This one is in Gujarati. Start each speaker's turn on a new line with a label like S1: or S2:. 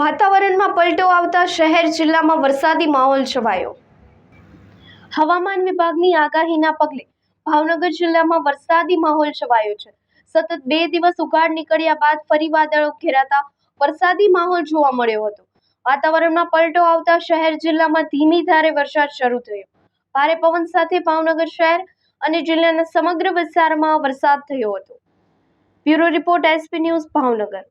S1: વાતાવરણમાં પલટો આવતા શહેર જિલ્લામાં વરસાદી માહોલ છવાયો. હવામાન વિભાગની આગાહીના પગલે ભાવનગર જિલ્લામાં વરસાદી માહોલ છવાયો છે. સતત બે દિવસ ઉઘાડ નીકળ્યા બાદ ફરી વાદળો ઘેરાતા વરસાદી માહોલ જોવા મળ્યો હતો. વાતાવરણમાં પલટો આવતા શહેર જિલ્લામાં ધીમી ધારે વરસાદ શરૂ થયો. ભારે પવન સાથે ભાવનગર શહેર અને જિલ્લાના સમગ્ર વિસ્તારમાં વરસાદ થયો હતો. Bureau report SP news Bhavnagar.